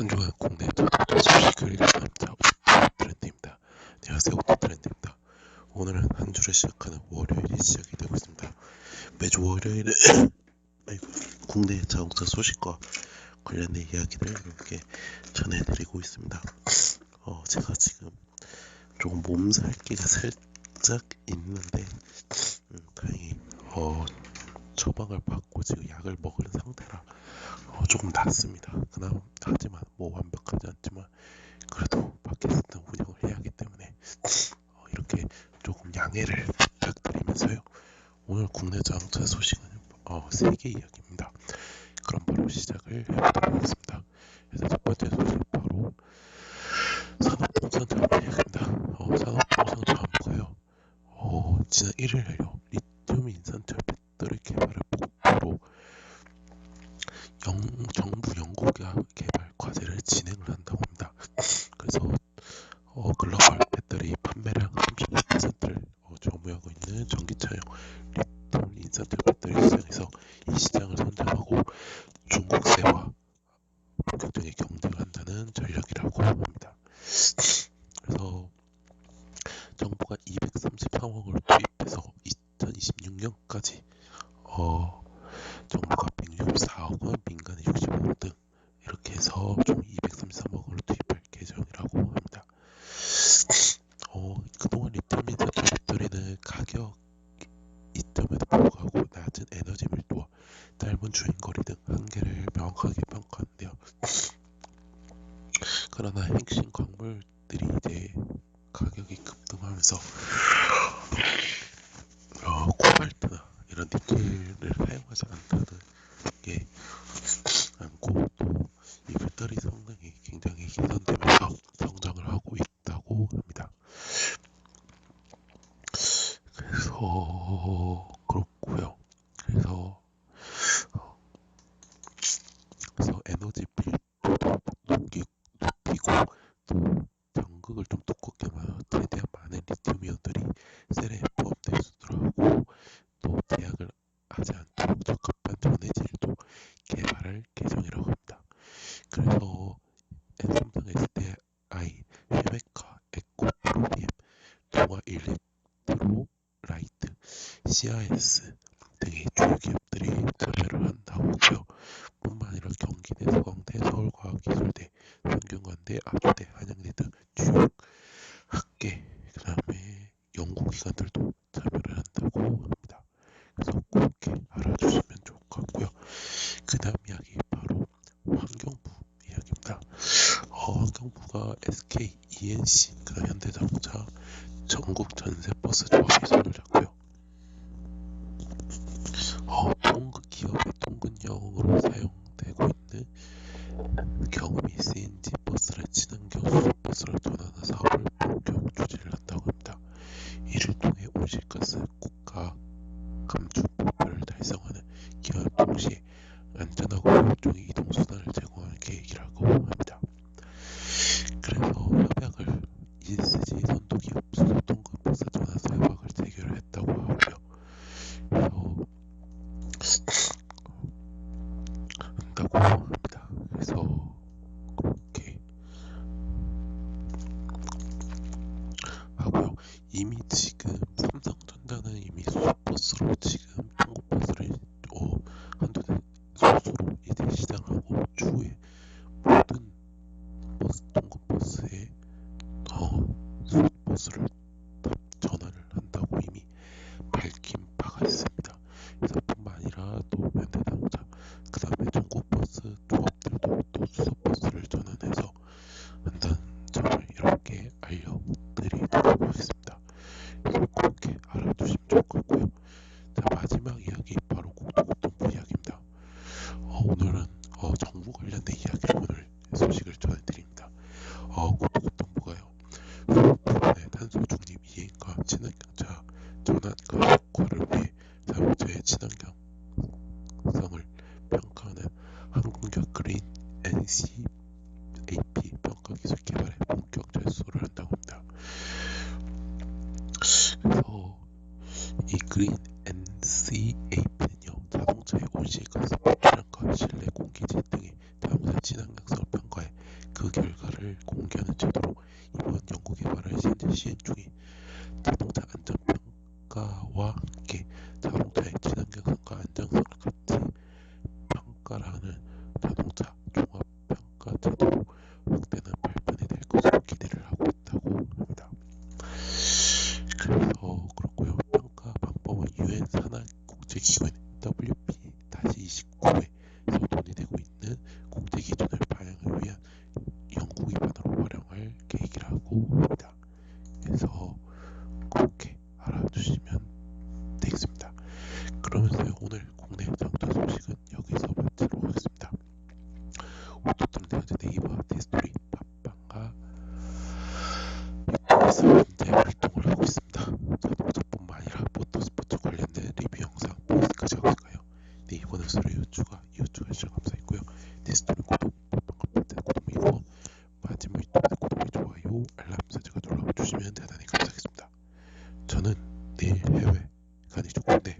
한 주간 국내 소식을 전합니다. 오토트렌드입니다. 안녕하세요 오토트렌드입니다. 오늘은 한 주를 시작하는 월요일이 시작이 되고 있습니다. 매주 아이고, 국내 자동차 소식과 관련된 이야기를 이렇게 전해드리고 있습니다. 어, 제가 지금 조금 몸살기가 살짝 있는데 음, 다행히 어, 처방을 받고 지금 약을 먹은 상태라 어, 조금 낫습니다. 그나마 하지만 뭐 완벽하지 않지만 그래도 팟캐스트 운영을 해야 하기 때문에 어, 이렇게 조금 양해를 부탁드리면서요. 오늘 국내 자동차 소식은 어, 세계 이야기입니다. 그럼 바로 시작을 해보도록 하겠습니다. 그래서 첫 번째 소식 바로 산업부산 자원부 이야기입니다. 어, 산업부산 자원부가요. 어, 지난 1일에요. 리튬 인산철 배터리 개발을 목표로 영, 연구가 개발 과제를 진행을 한다고 합니다. 그래서 어, 글로벌 배터리 판매량 35%를 어, 점유하고 있는 전기차용 리튬 인산철 배터리 시장에서 이 시장을 선점하고 중국세와 본격적인 경쟁을 한다는 전략이라고 합니다. 그래서 정부가 233억을 투입해서 2026년까지 어, 정부가 164억 원, 민간이 65억 등 이렇게 해서 총 233억을 투입할 계정이라고 합니다. 어, 그동안 인산철 배터리는 가격 이점에도 불구하고 낮은 에너지 밀도와 짧은 주행거리 등 한계를 명확하게 평가하는데요. 그러나 핵심 광물들이 이제 가격이 급등하면서 어, 코발트나 이런 니켈을 사용하지 않다는 게 않고 또 이 배터리 성능이 굉장히 개선되면서 성장을 하고 있다고 합니다. 그렇고요. 그래서 어, 그래서 에너지 밀도도 높이, 높이고 또 전극을 좀 두껍게 하면 최대한 많은 리튬이온들이 셀에 포함될 수 있도록 하고 또 제약을 하지 않도록 적합한 전해질도 개발할 계정이라고 합니다. 그래서 삼성 SDI, 휘메카, 에코, 프로비엠, 동아 일렉트로 라이트, CIS 등의 주요 기업들이 참여를 하고요. 뿐만 아니라 경기대, 서강대, 서울과학기술대, 성균관대, 아주대, 한양대 등 주요 학계, 그 다음에 연구기관들도 참여를 한다고 합니다. 그래서 그렇게 알아주시면 좋을 것 같고요. 그 다음 이야기 바로 환경부 이야기입니다. 어, 환경부가 SK, ENC, 그 현대자동차 전국 전세 버스 조합이 손을 잡고요. 어, 통근 기업의 통근용으로 사용되고 있는 경험이 CNG 버스를 친환경 수소 버스로 전환하는 사업을 본격 추진을 한다고 합니다. 이를 통해 온실가스 국가 감축 목표를 달성하는 기업 동시에 안전하고 효율적인 이동 수단을 제공하는 계획이라고 합니다. 그래서 협약을 ESG 선도기업 수소통근 버스 전환사 협약을 체결을 했다고 하고요. 그래서 한다고 합니다. 그래서 그렇게 하고요. 이미 지금 삼성전자는 이미 수소버스로 지금 통근버스를 어, 한두 대 소수로 이제 시작하고 추후에 모든 버스 통근버스에 어, 수소버스를 다 전환을 한다고 이미 밝힌 바가 있습니다. 그래서 뿐만 아니라 또 현대자동차 그 다음에 중국버스 조합들도 또 수소버스를 전환해서 한다는 점을 이렇게 알려드리도록 하겠습니다. 그래서 그렇게 알아두시면 좋을 것 같고요. 자 마지막 이야기 바로 국토교통부 이야기입니다. 어, 오늘은 어, 정부 관련된 이야기를 오늘 소식을 전해드립니다. 어, 국토교통부가요. 부분의 탄소 중립 이행과 친환경차 전환 그 효과를 위해 자동차의 친환경성을 평가하는 항공격 그린 NCAP 평가 기술 개발에 본격 철수를 한다고 합니다. 그래서 이 그린 NCAP는요 자동차의 온실가스 배출량과 실내 공기질 등의 자동차 친환경성을 평가해 그 결과를 공개하는 제도로 이번 연구 개발을 현재 시행 중인 자동차 안전평가와 함께 자동차의 친환경성과 안정성을 같이 평가하는 자동차 종합평가 제도로 확대는 발전이 될 것으로 기대를 하고 있다고 합니다. 그래서 그렇고요. 평가 방법은 유엔 산하 국제기구인 WP-29에서 논의되고 있는 국제 기준을 위한 연구 기반으로 활용할 계획이라고 합니다. 그래서 그렇게 알아주시면 되겠습니다. 그러면서 오늘 국내 장터 소식은 여기서 마치도록 하겠습니다. 오토트는 현재 네이버 테스토리 팟빵과 유튜브에서 현재 활동을 하고 있습니다. 자동차뿐만 아니라 모터스포츠 관련된 리뷰 영상 포스트까지 하고 있어요. 네이버는 서로 이웃주가 이웃주가 시청 감사했고요. 테스토리 구독, 팟빵 콘텐츠 구독 이후 마지막 유튜브 구독, 좋아요, 알람 설정을 눌러주시면 대단히 감사하겠습니다. 저는 내일 해외 아니죠 국내